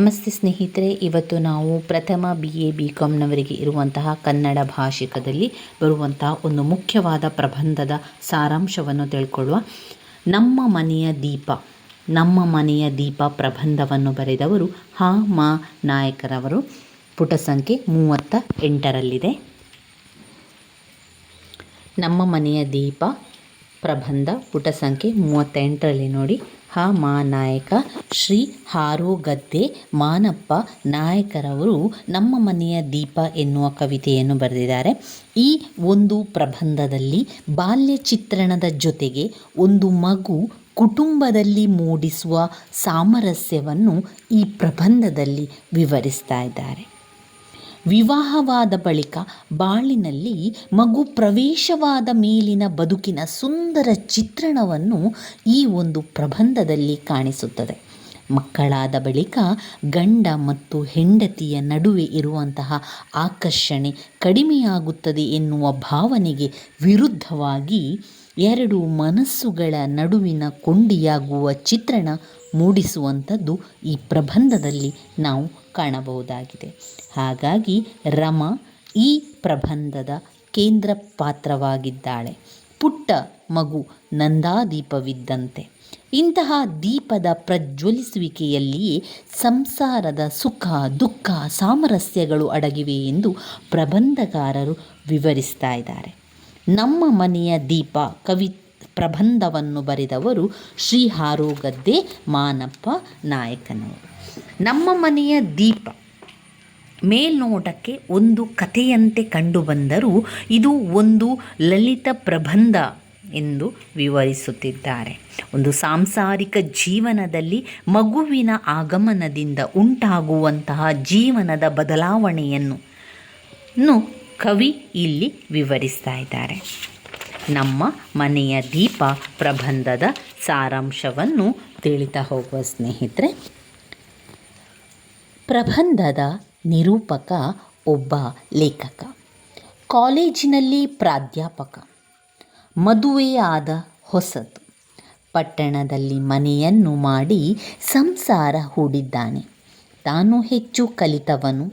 ನಮಸ್ತೆ ಸ್ನೇಹಿತರೆ, ಇವತ್ತು ನಾವು ಪ್ರಥಮ ಬಿ ಎ ಬಿ ಕಾಮ್ನವರಿಗೆ ಇರುವಂತಹ ಕನ್ನಡ ಭಾಷಿಕದಲ್ಲಿ ಬರುವಂತಹ ಒಂದು ಮುಖ್ಯವಾದ ಪ್ರಬಂಧದ ಸಾರಾಂಶವನ್ನು ತಿಳ್ಕೊಳ್ಳುವ ನಮ್ಮ ಮನೆಯ ದೀಪ, ನಮ್ಮ ಮನೆಯ ದೀಪ ಪ್ರಬಂಧವನ್ನು ಬರೆದವರು ಹಾ, ಮಾ, ನಾಯಕರವರು. ಪುಟ ಸಂಖ್ಯೆ ಮೂವತ್ತ ಎಂಟರಲ್ಲಿದೆ. ನಮ್ಮ ಮನೆಯ ದೀಪ ಪ್ರಬಂಧ ಪುಟ ಸಂಖ್ಯೆ ಮೂವತ್ತೆಂಟರಲ್ಲಿ ನೋಡಿ. ಹ ಮಾ ನಾಯಕ ಶ್ರೀ ಹಾರೋಗದ್ದೆ ಮಾನಪ್ಪ ನಾಯಕರವರು ನಮ್ಮ ಮನೆಯ ದೀಪ ಎನ್ನುವ ಕವಿತೆಯನ್ನು ಬರೆದಿದ್ದಾರೆ. ಈ ಒಂದು ಪ್ರಬಂಧದಲ್ಲಿ ಬಾಲ್ಯ ಚಿತ್ರಣದ ಜೊತೆಗೆ ಒಂದು ಮಗು ಕುಟುಂಬದಲ್ಲಿ ಮೂಡಿಸುವ ಸಾಮರಸ್ಯವನ್ನು ಈ ಪ್ರಬಂಧದಲ್ಲಿ ವಿವರಿಸ್ತಾ ಇದ್ದಾರೆ. ವಿವಾಹವಾದ ಬಳಿಕ ಬಾಳಿನಲ್ಲಿ ಮಗು ಪ್ರವೇಶವಾದ ಮೇಲಿನ ಬದುಕಿನ ಸುಂದರ ಚಿತ್ರಣವನ್ನು ಈ ಒಂದು ಪ್ರಬಂಧದಲ್ಲಿ ಕಾಣಿಸುತ್ತದೆ. ಮಕ್ಕಳಾದ ಬಳಿಕ ಗಂಡ ಮತ್ತು ಹೆಂಡತಿಯ ನಡುವೆ ಇರುವಂತಹ ಆಕರ್ಷಣೆ ಕಡಿಮೆಯಾಗುತ್ತದೆ ಎನ್ನುವ ಭಾವನೆಗೆ ವಿರುದ್ಧವಾಗಿ ಎರಡು ಮನಸ್ಸುಗಳ ನಡುವಿನ ಕೊಂಡಿಯಾಗುವ ಚಿತ್ರಣ ಮೂಡಿಸುವಂಥದ್ದು ಈ ಪ್ರಬಂಧದಲ್ಲಿ ನಾವು ಕಾಣಬಹುದಾಗಿದೆ. ಹಾಗಾಗಿ ರಮ ಈ ಪ್ರಬಂಧದ ಕೇಂದ್ರ ಪಾತ್ರವಾಗಿದ್ದಾಳೆ. ಪುಟ್ಟ ಮಗು ನಂದಾದೀಪವಿದ್ದಂತೆ. ಇಂತಹ ದೀಪದ ಪ್ರಜ್ವಲಿಸುವಿಕೆಯಲ್ಲಿಯೇ ಸಂಸಾರದ ಸುಖ, ದುಃಖ, ಸಾಮರಸ್ಯಗಳು ಅಡಗಿವೆ ಎಂದು ಪ್ರಬಂಧಕಾರರು ವಿವರಿಸ್ತಾ ಇದ್ದಾರೆ. ನಮ್ಮ ಮನೆಯ ದೀಪ ಕವಿ ಪ್ರಬಂಧವನ್ನು ಬರೆದವರು ಶ್ರೀ ಹಾರೋಗದ್ದೆ ಮಾನಪ್ಪ ನಾಯಕನವರು. ನಮ್ಮ ಮನೆಯ ದೀಪ ಮೇಲ್ನೋಟಕ್ಕೆ ಒಂದು ಕಥೆಯಂತೆ ಕಂಡುಬಂದರೂ ಇದು ಒಂದು ಲಲಿತ ಪ್ರಬಂಧ ಎಂದು ವಿವರಿಸುತ್ತಿದ್ದಾರೆ. ಒಂದು ಸಾಂಸಾರಿಕ ಜೀವನದಲ್ಲಿ ಮಗುವಿನ ಆಗಮನದಿಂದ ಉಂಟಾಗುವಂತಹ ಜೀವನದ ಬದಲಾವಣೆಯನ್ನು ಕವಿ ಇಲ್ಲಿ ವಿವರಿಸ್ತಾ ಇದ್ದಾರೆ. ನಮ್ಮ ಮನೆಯ ದೀಪ ಪ್ರಬಂಧದ ಸಾರಾಂಶವನ್ನು ತಿಳಿತಾ ಹೋಗುವ ಸ್ನೇಹಿತರೆ, ಪ್ರಬಂಧದ ನಿರೂಪಕ, ಒಬ್ಬ ಲೇಖಕ. ಕಾಲೇಜಿನಲ್ಲಿ ಪ್ರಾಧ್ಯಾಪಕ. ಮದುವೆಯಾದ ಹೊಸತು. ಪಟ್ಟಣದಲ್ಲಿ ಮನೆಯನ್ನು ಮಾಡಿ ಸಂಸಾರ ಹೂಡಿದ್ದಾನೆ. ತಾನು ಹೆಚ್ಚು ಕಲಿತವನು.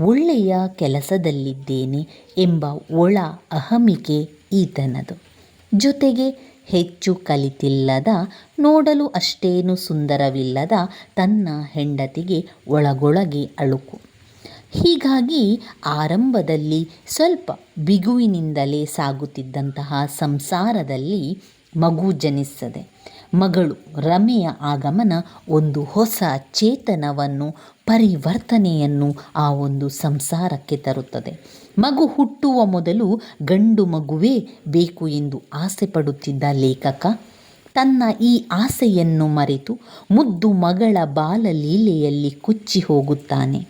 ಒಳ್ಳೆಯ ಕೆಲಸದಲ್ಲಿದ್ದೇನೆ ಎಂಬ ಒಳ ಅಹಮಿಕೆ ಈತನದು. ಜೊತೆಗೆ ಹೆಚ್ಚು ಕಲಿತಿಲ್ಲದ, ನೋಡಲು ಅಷ್ಟೇನು ಸುಂದರವಿಲ್ಲದ ತನ್ನ ಹೆಂಡತಿಗೆ ಒಳಗೊಳಗೆ ಅಳುಕು. ಹೀಗಾಗಿ ಆರಂಭದಲ್ಲಿ ಸ್ವಲ್ಪ ಬಿಗುವಿನಿಂದಲೇ ಸಾಗುತ್ತಿದ್ದಂತಹ ಸಂಸಾರದಲ್ಲಿ ಮಗು ಜನಿಸ್ತದೆ ಮಗಳು ರಮೆಯ ಆಗಮನ ಒಂದು ಹೊಸ ಚೇತನವನ್ನು, ಪರಿವರ್ತನೆಯನ್ನು ಆ ಒಂದು ಸಂಸಾರಕ್ಕೆ ತರುತ್ತದೆ. ಮಗು ಹುಟ್ಟುವ ಮೊದಲು ಗಂಡು ಮಗುವೇ ಬೇಕು ಎಂದು ಆಸೆ ಪಡುತ್ತಿದ್ದ ಲೇಖಕ ತನ್ನ ಈ ಆಸೆಯನ್ನು ಮರೆತು ಮುದ್ದು ಮಗಳ ಬಾಲಲೀಲೆಯಲ್ಲಿ ಕುಚ್ಚಿ ಹೋಗುತ್ತಾನೆ.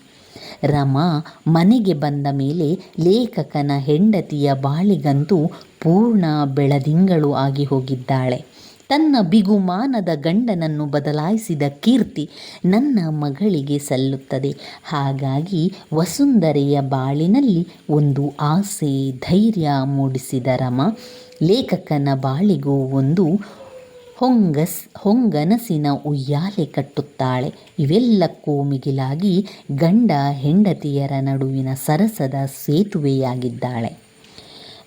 ರಮಾ ಮನೆಗೆ ಬಂದ ಮೇಲೆ ಲೇಖಕನ ಹೆಂಡತಿಯ ಬಾಳಿಗಂತೂ ಪೂರ್ಣ ಬೆಳದಿಂಗಳು ಆಗಿ ಹೋಗಿದ್ದಾಳೆ. ತನ್ನ ಬಿಗುಮಾನದ ಗಂಡನನ್ನು ಬದಲಾಯಿಸಿದ ಕೀರ್ತಿ ನನ್ನ ಮಗಳಿಗೆ ಸಲ್ಲುತ್ತದೆ. ಹಾಗಾಗಿ ವಸುಂಧರೆಯ ಬಾಳಿನಲ್ಲಿ ಒಂದು ಆಸೆ, ಧೈರ್ಯ ಮೂಡಿಸಿದ ರಮ ಲೇಖಕನ ಬಾಳಿಗೂ ಒಂದು ಹೊಂಗಸ್, ಹೊಂಗನಸಿನ ಉಯ್ಯಾಲೆ ಕಟ್ಟುತ್ತಾಳೆ. ಇವೆಲ್ಲಕ್ಕೂ ಮಿಗಿಲಾಗಿ ಗಂಡ ಹೆಂಡತಿಯರ ನಡುವಿನ ಸರಸದ ಸೇತುವೆಯಾಗಿದ್ದಾಳೆ.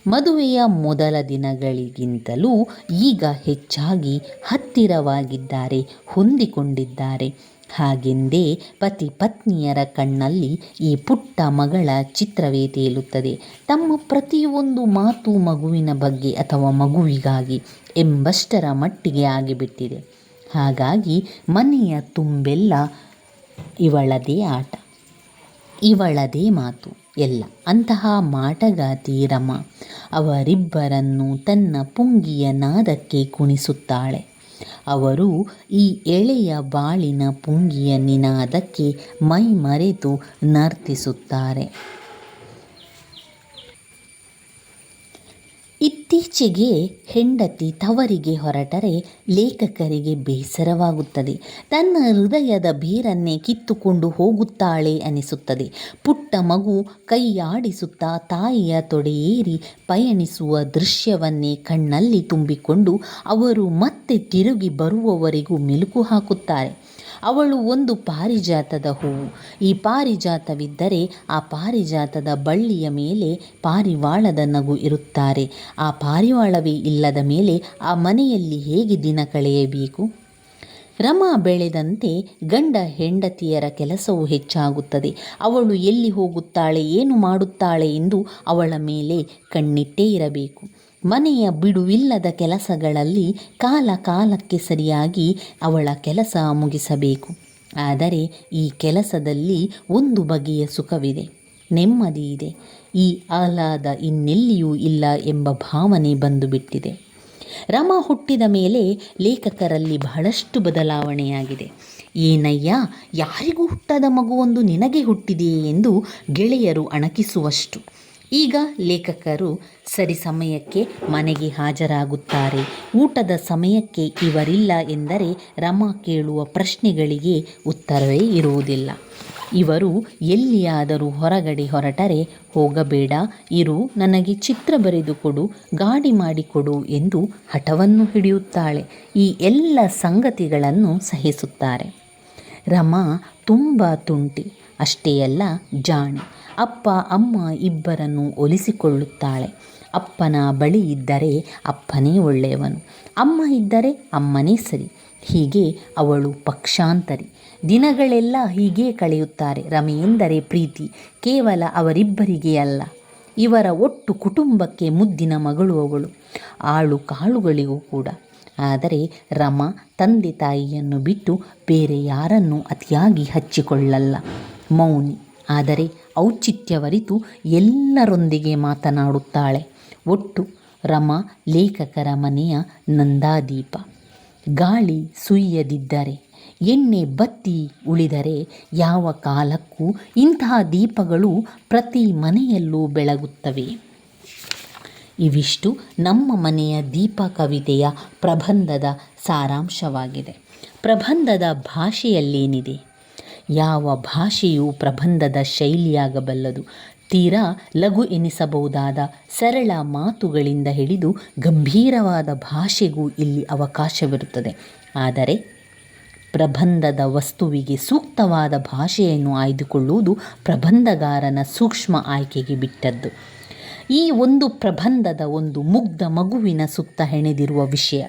ಮದುವೆಯ ಮೊದಲ ದಿನಗಳಿಗಿಂತಲೂ ಈಗ ಹೆಚ್ಚಾಗಿ ಹತ್ತಿರವಾಗಿದ್ದಾರೆ, ಹೊಂದಿಕೊಂಡಿದ್ದಾರೆ. ಹಾಗೆಂದೇ ಪತಿ ಪತ್ನಿಯರ ಕಣ್ಣಲ್ಲಿ ಈ ಪುಟ್ಟ ಮಗಳ ಚಿತ್ರವೇ ತೇಲುತ್ತದೆ. ತಮ್ಮ ಪ್ರತಿಯೊಂದು ಮಾತು ಮಗುವಿನ ಬಗ್ಗೆ ಅಥವಾ ಮಗುವಿಗಾಗಿ ಎಂಬಷ್ಟರ ಮಟ್ಟಿಗೆ ಆಗಿಬಿಟ್ಟಿದೆ. ಹಾಗಾಗಿ ಮನೆಯ ತುಂಬೆಲ್ಲ ಇವಳದೇ ಆಟ. ಇವಳದೇ ಮಾತು. ಎಲ್ಲ. ಅಂತಹ ಮಾಟಗಾತಿ ರಮ ಅವರಿಬ್ಬರನ್ನು ತನ್ನ ಪುಂಗಿಯ ನಾದಕ್ಕೆ ಕುಣಿಸುತ್ತಾಳೆ. ಅವರು ಈ ಎಳೆಯ ಬಾಳಿನ ಪುಂಗಿಯ ನಿನಾದಕ್ಕೆ ಮೈ ಮರೆತು ನರ್ತಿಸುತ್ತಾರೆ. ಇತ್ತೀಚೆಗೆ ಹೆಂಡತಿ ತವರಿಗೆ ಹೊರಟರೆ ಲೇಖಕರಿಗೆ ಬೇಸರವಾಗುತ್ತದೆ. ತನ್ನ ಹೃದಯದ ಬೇರನ್ನೇ ಕಿತ್ತುಕೊಂಡು ಹೋಗುತ್ತಾಳೆ ಅನಿಸುತ್ತದೆ. ಪುಟ್ಟ ಮಗು ಕೈಯಾಡಿಸುತ್ತಾ ತಾಯಿಯ ತೊಡೆಯೇರಿ ಪಯಣಿಸುವ ದೃಶ್ಯವನ್ನೇ ಕಣ್ಣಲ್ಲಿ ತುಂಬಿಕೊಂಡು ಅವರು ಮತ್ತೆ ತಿರುಗಿ ಬರುವವರೆಗೂ ಮೆಲುಕು ಹಾಕುತ್ತಾರೆ. ಅವಳು ಒಂದು ಪಾರಿಜಾತದ ಹೂವು ಈ ಪಾರಿಜಾತವಿದ್ದರೆ ಆ ಪಾರಿಜಾತದ ಬಳ್ಳಿಯ ಮೇಲೆ ಪಾರಿವಾಳದ ನಗು ಇರುತ್ತಾರೆ. ಆ ಪಾರಿವಾಳವೇ ಇಲ್ಲದ ಮೇಲೆ ಆ ಮನೆಯಲ್ಲಿ ಹೇಗೆ ದಿನ ಕಳೆಯಬೇಕು? ರಮ ಬೆಳೆದಂತೆ ಗಂಡ ಹೆಂಡತಿಯರ ಕೆಲಸವು ಹೆಚ್ಚಾಗುತ್ತದೆ. ಅವಳು ಎಲ್ಲಿ ಹೋಗುತ್ತಾಳೆ, ಏನು ಮಾಡುತ್ತಾಳೆ ಎಂದು ಅವಳ ಮೇಲೆ ಕಣ್ಣಿಟ್ಟೇ ಇರಬೇಕು. ಮನೆಯ ಬಿಡುವಿಲ್ಲದ ಕೆಲಸಗಳಲ್ಲಿ ಕಾಲ ಕಾಲಕ್ಕೆ ಸರಿಯಾಗಿ ಅವಳ ಕೆಲಸ ಮುಗಿಸಬೇಕು. ಆದರೆ ಈ ಕೆಲಸದಲ್ಲಿ ಒಂದು ಬಗೆಯ ಸುಖವಿದೆ, ನೆಮ್ಮದಿ ಇದೆ. ಈ ಆಹ್ಲಾದ ಇನ್ನೆಲ್ಲಿಯೂ ಇಲ್ಲ ಎಂಬ ಭಾವನೆ ಬಂದುಬಿಟ್ಟಿದೆ. ರಮ ಹುಟ್ಟಿದ ಮೇಲೆ ಲೇಖಕರಲ್ಲಿ ಬಹಳಷ್ಟು ಬದಲಾವಣೆಯಾಗಿದೆ. ಏನಯ್ಯ, ಯಾರಿಗೂ ಹುಟ್ಟದ ಮಗುವೊಂದು ನಿನಗೆ ಹುಟ್ಟಿದೆಯೇ? ಎಂದು ಗೆಳೆಯರು ಅಣಕಿಸುವಷ್ಟು. ಈಗ ಲೇಖಕರು ಸರಿ ಸಮಯಕ್ಕೆ ಮನೆಗೆ ಹಾಜರಾಗುತ್ತಾರೆ. ಊಟದ ಸಮಯಕ್ಕೆ ಇವರಿಲ್ಲ ಎಂದರೆ ರಮ ಕೇಳುವ ಪ್ರಶ್ನೆಗಳಿಗೆ ಉತ್ತರವೇ ಇರುವುದಿಲ್ಲ. ಇವರು ಎಲ್ಲಿಯಾದರೂ ಹೊರಗಡೆ ಹೊರಟರೆ ಹೋಗಬೇಡ, ಇರು, ನನಗೆ ಚಿತ್ರ ಬರೆದು ಕೊಡು, ಗಾಡಿ ಮಾಡಿಕೊಡು ಎಂದು ಹಠವನ್ನು ಹಿಡಿಯುತ್ತಾಳೆ. ಈ ಎಲ್ಲ ಸಂಗತಿಗಳನ್ನು ಸಹಿಸುತ್ತಾರೆ. ರಮಾ ತುಂಬ ತುಂಟಿ, ಅಷ್ಟೇ ಅಲ್ಲ ಜಾಣೆ. ಅಪ್ಪ, ಅಮ್ಮ ಇಬ್ಬರನ್ನು ಒಲಿಸಿಕೊಳ್ಳುತ್ತಾಳೆ. ಅಪ್ಪನ ಬಳಿ ಇದ್ದರೆ ಅಪ್ಪನೇ ಒಳ್ಳೆಯವನು. ಅಮ್ಮ ಇದ್ದರೆ ಅಮ್ಮನೇ ಸರಿ. ಹೀಗೆ ಅವಳು ಪಕ್ಷಾಂತರಿ. ದಿನಗಳೆಲ್ಲ ಹೀಗೇ ಕಳೆಯುತ್ತಾರೆ. ರಮೆಯೆಂದರೆ ಪ್ರೀತಿ. ಕೇವಲ ಅವರಿಬ್ಬರಿಗೆ ಅಲ್ಲ, ಇವರ ಒಟ್ಟು ಕುಟುಂಬಕ್ಕೆ ಮುದ್ದಿನ ಮಗಳು ಅವಳು. ಆಳು ಕಾಳುಗಳಿಗೂ ಕೂಡ. ಆದರೆ ರಮ ತಂದೆ ತಾಯಿಯನ್ನು ಬಿಟ್ಟು ಬೇರೆ ಯಾರನ್ನೂ ಅತಿಯಾಗಿ ಹಚ್ಚಿಕೊಳ್ಳಲ್ಲ. ಮೌನಿ. ಆದರೆ ಔಚಿತ್ಯವರಿತು ಎಲ್ಲರೊಂದಿಗೆ ಮಾತನಾಡುತ್ತಾಳೆ. ಒಟ್ಟು ರಮ ಲೇಖಕರ ಮನೆಯ ನಂದಾದೀಪ. ಗಾಳಿ ಸುಯ್ಯದಿದ್ದರೆ ಎಣ್ಣೆ ಬತ್ತಿ ಉಳಿದರೆ ಯಾವ ಕಾಲಕ್ಕೂ ಇಂತಹ ದೀಪಗಳು ಪ್ರತಿ ಮನೆಯಲ್ಲೂ ಬೆಳಗುತ್ತವೆ. ಇವಿಷ್ಟು ನಮ್ಮ ಮನೆಯ ದೀಪ ಕವಿತೆಯ ಪ್ರಬಂಧದ ಸಾರಾಂಶವಾಗಿದೆ. ಪ್ರಬಂಧದ ಭಾಷೆಯಲ್ಲೇನಿದೆ? ಯಾವ ಭಾಷೆಯೂ ಪ್ರಬಂಧದ ಶೈಲಿಯಾಗಬಲ್ಲದು. ತೀರಾ ಲಘು ಎನಿಸಬಹುದಾದ ಸರಳ ಮಾತುಗಳಿಂದ ಹಿಡಿದು ಗಂಭೀರವಾದ ಭಾಷೆಗೂ ಇಲ್ಲಿ ಅವಕಾಶವಿರುತ್ತದೆ. ಆದರೆ ಪ್ರಬಂಧದ ವಸ್ತುವಿಗೆ ಸೂಕ್ತವಾದ ಭಾಷೆಯನ್ನು ಆಯ್ದುಕೊಳ್ಳುವುದು ಪ್ರಬಂಧಗಾರನ ಸೂಕ್ಷ್ಮ ಆಯ್ಕೆಗೆ ಬಿಟ್ಟದ್ದು. ಈ ಒಂದು ಪ್ರಬಂಧದ ಒಂದು ಮುಗ್ಧ ಮಗುವಿನ ಸುತ್ತ ಹೆಣೆದಿರುವ ವಿಷಯ.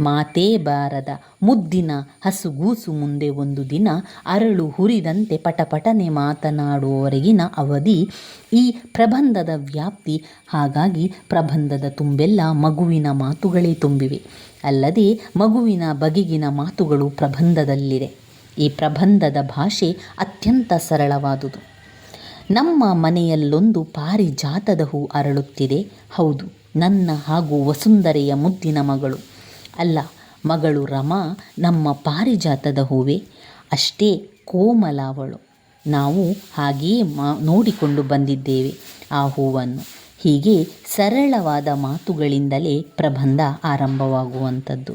ಮಾತೇ ಬಾರದ ಮುದ್ದಿನ ಹಸುಗೂಸು ಮುಂದೆ ಒಂದು ದಿನ ಅರಳು ಹುರಿದಂತೆ ಪಟಪಟನೆ ಮಾತನಾಡುವವರೆಗಿನ ಅವಧಿ. ಈ ಪ್ರಬಂಧದ ವ್ಯಾಪ್ತಿ, ಹಾಗಾಗಿ ಪ್ರಬಂಧದ ತುಂಬೆಲ್ಲ ಮಗುವಿನ ಮಾತುಗಳೇ ತುಂಬಿವೆ. ಅಲ್ಲದೆ ಮಗುವಿನ ಬಗೆಗಿನ ಮಾತುಗಳು ಪ್ರಬಂಧದಲ್ಲಿದೆ ಈ ಪ್ರಬಂಧದ ಭಾಷೆ ಅತ್ಯಂತ ಸರಳವಾದುದು. ನಮ್ಮ ಮನೆಯಲ್ಲೊಂದು ಪಾರಿಜಾತದ ಹೂ ಅರಳುತ್ತಿದೆ. ಹೌದು, ನನ್ನ ಹಾಗೂ ವಸುಂಧರೆಯ ಮುದ್ದಿನ ಮಗಳು. ಅಲ್ಲ, ಮಗಳು ರಮಾ ನಮ್ಮ ಪಾರಿಜಾತದ ಹೂವೆ. ಅಷ್ಟೇ ಕೋಮಲಾವಳು ನಾವು ಹಾಗೆಯೇ ಮಾ, ನೋಡಿಕೊಂಡು ಬಂದಿದ್ದೇವೆ ಆ ಹೂವನ್ನು. ಹೀಗೆ ಸರಳವಾದ ಮಾತುಗಳಿಂದಲೇ ಪ್ರಬಂಧ ಆರಂಭವಾಗುವಂಥದ್ದು.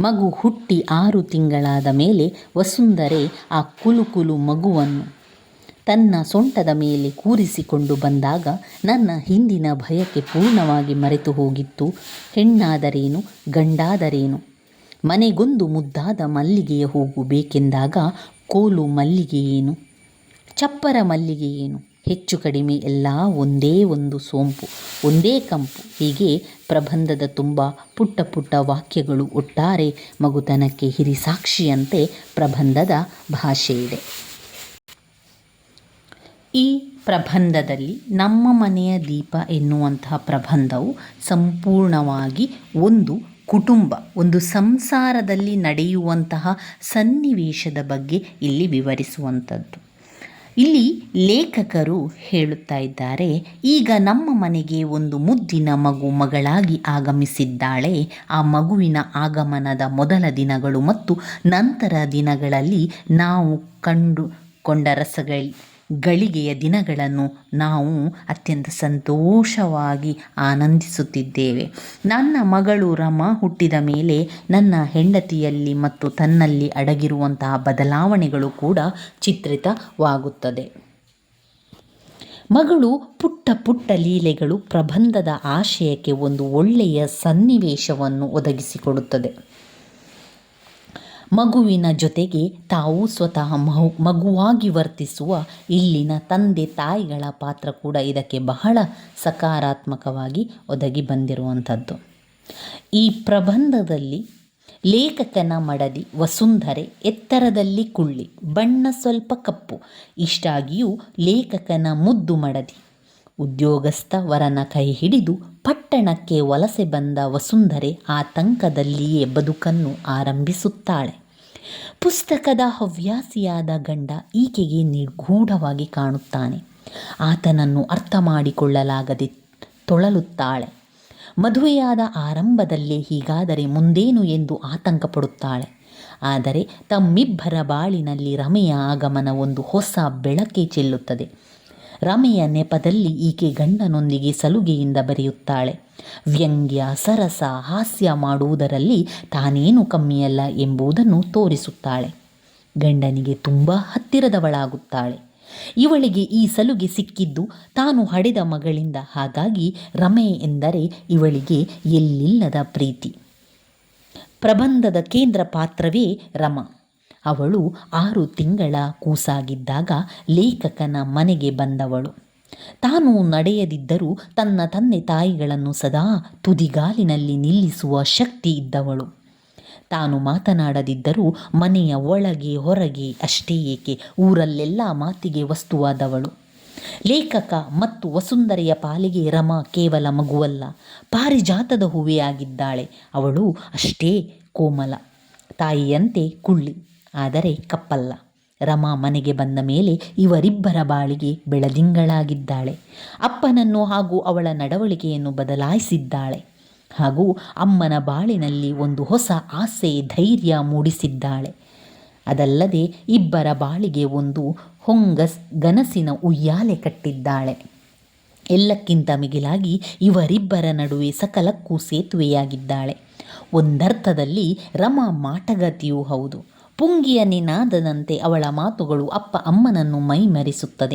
ಮಗು ಹುಟ್ಟಿ ಆರು ತಿಂಗಳಾದ ಮೇಲೆ ವಸುಂಧರೆ ಆ ಕುಲು ಕುಲು ಮಗುವನ್ನು ತನ್ನ ಸೊಂಟದ ಮೇಲೆ ಕೂರಿಸಿಕೊಂಡು ಬಂದಾಗ ನನ್ನ ಹಿಂದಿನ ಭಯಕ್ಕೆ ಪೂರ್ಣವಾಗಿ ಮರೆತು ಹೋಗಿತ್ತು. ಹೆಣ್ಣಾದರೇನು? ಗಂಡಾದರೇನು? ಮನೆಗೊಂದು ಮುದ್ದಾದ ಮಲ್ಲಿಗೆಯ ಹೂವು ಬೇಕೆಂದಾಗ ಕೋಲು ಮಲ್ಲಿಗೆಯೇನು ಚಪ್ಪರ ಮಲ್ಲಿಗೆಯೇನು ಹೆಚ್ಚು ಕಡಿಮೆ ಎಲ್ಲ ಒಂದೇ ಒಂದು ಸೋಂಪು, ಒಂದೇ ಕಂಪು. ಹೀಗೆ ಪ್ರಬಂಧದ ತುಂಬ ಪುಟ್ಟ ಪುಟ್ಟ ವಾಕ್ಯಗಳು ಒಟ್ಟಾರೆ ಮಗುತನಕ್ಕೆ ಹಿರಿಸಾಕ್ಷಿಯಂತೆ ಪ್ರಬಂಧದ ಭಾಷೆ ಇದೆ ಈ ಪ್ರಬಂಧದಲ್ಲಿ ನಮ್ಮ ಮನೆಯ ದೀಪ ಎನ್ನುವಂತಹ ಪ್ರಬಂಧವು ಸಂಪೂರ್ಣವಾಗಿ ಒಂದು ಕುಟುಂಬ, ಒಂದು ಸಂಸಾರದಲ್ಲಿ ನಡೆಯುವಂತಹ ಸನ್ನಿವೇಶದ ಬಗ್ಗೆ ಇಲ್ಲಿ ವಿವರಿಸುವಂಥದ್ದು. ಇಲ್ಲಿ ಲೇಖಕರು ಹೇಳುತ್ತಾ ಇದ್ದಾರೆ, ಈಗ ನಮ್ಮ ಮನೆಗೆ ಒಂದು ಮುದ್ದಿನ ಮಗು ಮಗಳಾಗಿ ಆಗಮಿಸಿದ್ದಾಳೆ. ಆ ಮಗುವಿನ ಆಗಮನದ ಮೊದಲ ದಿನಗಳು ಮತ್ತು ನಂತರ ದಿನಗಳಲ್ಲಿ ನಾವು ಕಂಡುಕೊಂಡ ರಸಗಳ ಗಳಿಗೆಯ ದಿನಗಳನ್ನು ನಾವು ಅತ್ಯಂತ ಸಂತೋಷವಾಗಿ ಆನಂದಿಸುತ್ತಿದ್ದೇವೆ. ನನ್ನ ಮಗಳು ರಮ ಹುಟ್ಟಿದ ಮೇಲೆ ನನ್ನ ಹೆಂಡತಿಯಲ್ಲಿ ಮತ್ತು ತನ್ನಲ್ಲಿ ಅಡಗಿರುವಂತಹ ಬದಲಾವಣೆಗಳು ಕೂಡ ಚಿತ್ರಿತವಾಗುತ್ತದೆ. ಮಗಳು ಪುಟ್ಟ ಪುಟ್ಟ ಲೀಲೆಗಳು ಪ್ರಬಂಧದ ಆಶಯಕ್ಕೆ ಒಂದು ಒಳ್ಳೆಯ ಸನ್ನಿವೇಶವನ್ನು ಒದಗಿಸಿಕೊಡುತ್ತದೆ. ಮಗುವಿನ ಜೊತೆಗೆ ತಾವು ಸ್ವತಃ ಮಹು, ಮಗುವಾಗಿ ವರ್ತಿಸುವ ಇಲ್ಲಿನ ತಂದೆ ತಾಯಿಗಳ ಪಾತ್ರ ಕೂಡ ಇದಕ್ಕೆ ಬಹಳ ಸಕಾರಾತ್ಮಕವಾಗಿ ಒದಗಿ ಬಂದಿರುವಂಥದ್ದು. ಈ ಪ್ರಬಂಧದಲ್ಲಿ ಲೇಖಕನ ಮಡದಿ ವಸುಂಧರೆ ಎತ್ತರದಲ್ಲಿ ಕುಳ್ಳಿ, ಬಣ್ಣ ಸ್ವಲ್ಪ ಕಪ್ಪು, ಇಷ್ಟಾಗಿಯೂ ಲೇಖಕನ ಮುದ್ದು ಮಡದಿ. ಉದ್ಯೋಗಸ್ಥ ವರನ ಕೈ ಹಿಡಿದು ಪಟ್ಟಣಕ್ಕೆ ವಲಸೆ ಬಂದ ವಸುಂಧರೆ ಆತಂಕದಲ್ಲಿಯೇ ಬದುಕನ್ನು ಆರಂಭಿಸುತ್ತಾಳೆ. ಪುಸ್ತಕದ ಹವ್ಯಾಸಿಯಾದ ಗಂಡ ಈಕೆಗೆ ನಿರ್ಗೂಢವಾಗಿ ಕಾಣುತ್ತಾನೆ. ಆತನನ್ನು ಅರ್ಥ ಮಾಡಿಕೊಳ್ಳಲಾಗದೆ ತೊಳಲುತ್ತಾಳೆ. ಮದುವೆಯಾದ ಆರಂಭದಲ್ಲೇ ಹೀಗಾದರೆ ಮುಂದೇನು ಎಂದು ಆತಂಕ ಪಡುತ್ತಾಳೆ ಆದರೆ ತಮ್ಮಿಬ್ಬರ ಬಾಳಿನಲ್ಲಿ ರಮೆಯ ಆಗಮನ ಒಂದು ಹೊಸ ಬೆಳಕೆ ಚೆಲ್ಲುತ್ತದೆ. ರಮೆಯ ನೆಪದಲ್ಲಿ ಈಕೆ ಗಂಡನೊಂದಿಗೆ ಸಲುಗೆಯಿಂದ ಬರೆಯುತ್ತಾಳೆ. ವ್ಯಂಗ್ಯ, ಸರಸ, ಹಾಸ್ಯ ಮಾಡುವುದರಲ್ಲಿ ತಾನೇನು ಕಮ್ಮಿಯಲ್ಲ ಎಂಬುದನ್ನು ತೋರಿಸುತ್ತಾಳೆ. ಗಂಡನಿಗೆ ತುಂಬ ಹತ್ತಿರದವಳಾಗುತ್ತಾಳೆ. ಇವಳಿಗೆ ಈ ಸಲುಗೆ ಸಿಕ್ಕಿದ್ದು ತಾನು ಹಡೆದ ಮಗಳಿಂದ. ಹಾಗಾಗಿ ರಮೆ ಎಂದರೆ ಇವಳಿಗೆ ಎಲ್ಲಿಲ್ಲದ ಪ್ರೀತಿ. ಪ್ರಬಂಧದ ಕೇಂದ್ರ ಪಾತ್ರವೇ ರಮ. ಅವಳು ಆರು ತಿಂಗಳ ಕೂಸಾಗಿದ್ದಾಗ ಲೇಖಕನ ಮನೆಗೆ ಬಂದವಳು. ತಾನು ನಡೆಯದಿದ್ದರೂ ತನ್ನ ತಂದೆ ತಾಯಿಗಳನ್ನು ಸದಾ ತುದಿಗಾಲಿನಲ್ಲಿ ನಿಲ್ಲಿಸುವ ಶಕ್ತಿ ಇದ್ದವಳು. ತಾನು ಮಾತನಾಡದಿದ್ದರೂ ಮನೆಯ ಒಳಗೆ ಹೊರಗೆ ಅಷ್ಟೇ ಏಕೆ ಊರಲ್ಲೆಲ್ಲ ಮಾತಿಗೆ ವಸ್ತುವಾದವಳು. ಲೇಖಕ ಮತ್ತು ವಸುಂಧರೆಯ ಪಾಲಿಗೆ ರಮ ಕೇವಲ ಮಗುವಲ್ಲ, ಪಾರಿಜಾತದ ಹೂವೆಯಾಗಿದ್ದಾಳೆ. ಅವಳು ಅಷ್ಟೇ ಕೋಮಲ. ತಾಯಿಯಂತೆ ಕುಳ್ಳಿ. ಆದರೆ ಕಪ್ಪಲ್ಲ. ರಮಾ ಮನೆಗೆ ಬಂದ ಮೇಲೆ ಇವರಿಬ್ಬರ ಬಾಳಿಗೆ ಬೆಳದಿಂಗಳಾಗಿದ್ದಾಳೆ. ಅಪ್ಪನನ್ನು ಹಾಗೂ ಅವಳ ನಡವಳಿಕೆಯನ್ನು ಬದಲಾಯಿಸಿದ್ದಾಳೆ. ಹಾಗೂ ಅಮ್ಮನ ಬಾಳಿನಲ್ಲಿ ಒಂದು ಹೊಸ ಆಸೆ, ಧೈರ್ಯ ಮೂಡಿಸಿದ್ದಾಳೆ. ಅದಲ್ಲದೆ ಇಬ್ಬರ ಬಾಳಿಗೆ ಒಂದು ಹೊಂಗಸ್, ಗನಸಿನ ಉಯ್ಯಾಲೆ ಕಟ್ಟಿದ್ದಾಳೆ. ಎಲ್ಲಕ್ಕಿಂತ ಮಿಗಿಲಾಗಿ ಇವರಿಬ್ಬರ ನಡುವೆ ಸಕಲಕ್ಕೂ ಸೇತುವೆಯಾಗಿದ್ದಾಳೆ. ಒಂದರ್ಥದಲ್ಲಿ ರಮಾ ಮಾಟಗತಿಯೂ ಹೌದು. ಪುಂಗಿಯ ನಿನಾದದಂತೆ ಅವಳ ಮಾತುಗಳು ಅಪ್ಪ ಅಮ್ಮನನ್ನು ಮೈಮರೆಸುತ್ತದೆ.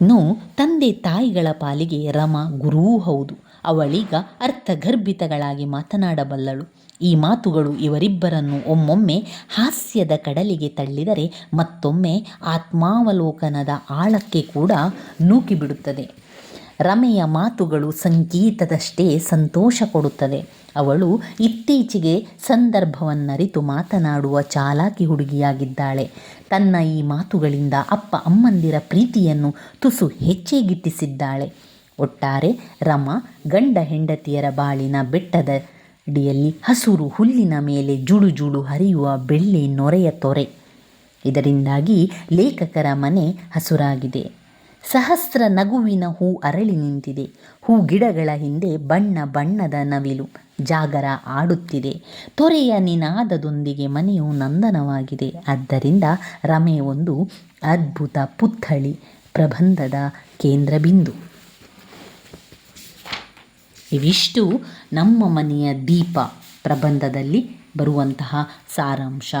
ಇನ್ನು ತಂದೆ ತಾಯಿಗಳ ಪಾಲಿಗೆ ರಮ ಗುರೂ ಹೌದು. ಅವಳೀಗ ಅರ್ಥಗರ್ಭಿತಗಳಾಗಿ ಮಾತನಾಡಬಲ್ಲಳು. ಈ ಮಾತುಗಳು ಇವರಿಬ್ಬರನ್ನು ಒಮ್ಮೊಮ್ಮೆ ಹಾಸ್ಯದ ಕಡಲಿಗೆ ತಳ್ಳಿದರೆ ಮತ್ತೊಮ್ಮೆ ಆತ್ಮಾವಲೋಕನದ ಆಳಕ್ಕೆ ಕೂಡ ನೂಕಿಬಿಡುತ್ತದೆ. ರಮೆಯ ಮಾತುಗಳು ಸಂಗೀತದಷ್ಟೇ ಸಂತೋಷ ಕೊಡುತ್ತದೆ ಅವಳು ಇತ್ತೀಚೆಗೆ ಸಂದರ್ಭವನ್ನರಿತು ಮಾತನಾಡುವ ಚಾಲಾಕಿ ಹುಡುಗಿಯಾಗಿದ್ದಾಳೆ. ತನ್ನ ಈ ಮಾತುಗಳಿಂದ ಅಪ್ಪ ಅಮ್ಮಂದಿರ ಪ್ರೀತಿಯನ್ನು ತುಸು ಹೆಚ್ಚೇ ಒಟ್ಟಾರೆ ರಮ ಗಂಡ ಹೆಂಡತಿಯರ ಬಾಳಿನ ಬೆಟ್ಟದ ಅಡಿಯಲ್ಲಿ ಹಸುರು ಹುಲ್ಲಿನ ಮೇಲೆ ಜುಳು ಜುಳು ಹರಿಯುವ ಬೆಳ್ಳಿ ನೊರೆಯ ತೊರೆ. ಇದರಿಂದಾಗಿ ಲೇಖಕರ ಮನೆ ಹಸುರಾಗಿದೆ. ಸಹಸ್ರ ನಗುವಿನ ಹೂ ಅರಳಿ ನಿಂತಿದೆ. ಹೂ ಗಿಡಗಳ ಹಿಂದೆ ಬಣ್ಣ ಬಣ್ಣದ ನವಿಲು ಜಾಗರ ಆಡುತ್ತಿದೆ. ತೊರೆಯ ನಿನಾದದೊಂದಿಗೆ ಮನೆಯು ನಂದನವಾಗಿದೆ. ಆದ್ದರಿಂದ ರಮೆ ಒಂದು ಅದ್ಭುತ ಪುತ್ಥಳಿ ಪ್ರಬಂಧದ ಕೇಂದ್ರಬಿಂದು. ಇವಿಷ್ಟು ನಮ್ಮ ಮನೆಯ ದೀಪ ಪ್ರಬಂಧದಲ್ಲಿ ಬರುವಂತಹ ಸಾರಾಂಶ,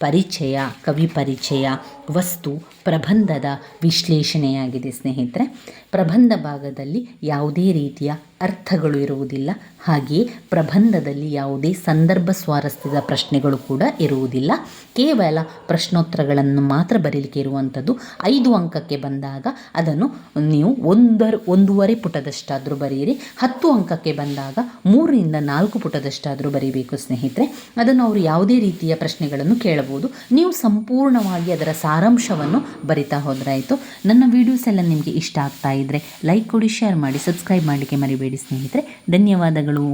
ಪರಿಚಯ, ಕವಿ ಪರಿಚಯ ವಸ್ತು ಪ್ರಬಂಧದ ವಿಶ್ಲೇಷಣೆಯಾಗಿದೆ, ಸ್ನೇಹಿತರೆ. ಪ್ರಬಂಧ ಭಾಗದಲ್ಲಿ ಯಾವುದೇ ರೀತಿಯ ಅರ್ಥಗಳು ಇರುವುದಿಲ್ಲ. ಹಾಗೆಯೇ ಪ್ರಬಂಧದಲ್ಲಿ ಯಾವುದೇ ಸಂದರ್ಭ ಸ್ವಾರಸ್ಯದ ಪ್ರಶ್ನೆಗಳು ಕೂಡ ಇರುವುದಿಲ್ಲ. ಕೇವಲ ಪ್ರಶ್ನೋತ್ತರಗಳನ್ನು ಮಾತ್ರ ಬರೀಲಿಕ್ಕೆ ಇರುವಂಥದ್ದು ಐದು ಅಂಕಕ್ಕೆ ಬಂದಾಗ ಅದನ್ನು ನೀವು ಒಂದರ, ಒಂದೂವರೆ ಪುಟದಷ್ಟಾದರೂ ಬರೆಯಿರಿ, ಹತ್ತು ಅಂಕಕ್ಕೆ ಬಂದಾಗ ಮೂರರಿಂದ ನಾಲ್ಕು ಪುಟದಷ್ಟಾದರೂ ಬರೀಬೇಕು, ಸ್ನೇಹಿತರೆ. ಅದನ್ನು ಅವರು ಯಾವುದೇ ರೀತಿಯ ಪ್ರಶ್ನೆಗಳನ್ನು ಕೇಳಬಹುದು. ನೀವು ಸಂಪೂರ್ಣವಾಗಿ ಅದರ ಸಾರಾಂಶವನ್ನು ಬರಿತಾ ಹೋದ್ರಾಯಿತು. ನನ್ನ ವೀಡಿಯೋಸ್ ಎಲ್ಲ ನಿಮಗೆ ಇಷ್ಟ ಆಗ್ತಾ ಇದ್ದರೆ ಲೈಕ್ ಕೊಡಿ ಶೇರ್ ಮಾಡಿ ಸಬ್ಸ್ಕ್ರೈಬ್ ಮಾಡಲಿಕ್ಕೆ ಮರಿಬೇಡಿ ಸ್ನೇಹಿತರೆ. ಧನ್ಯವಾದಗಳು.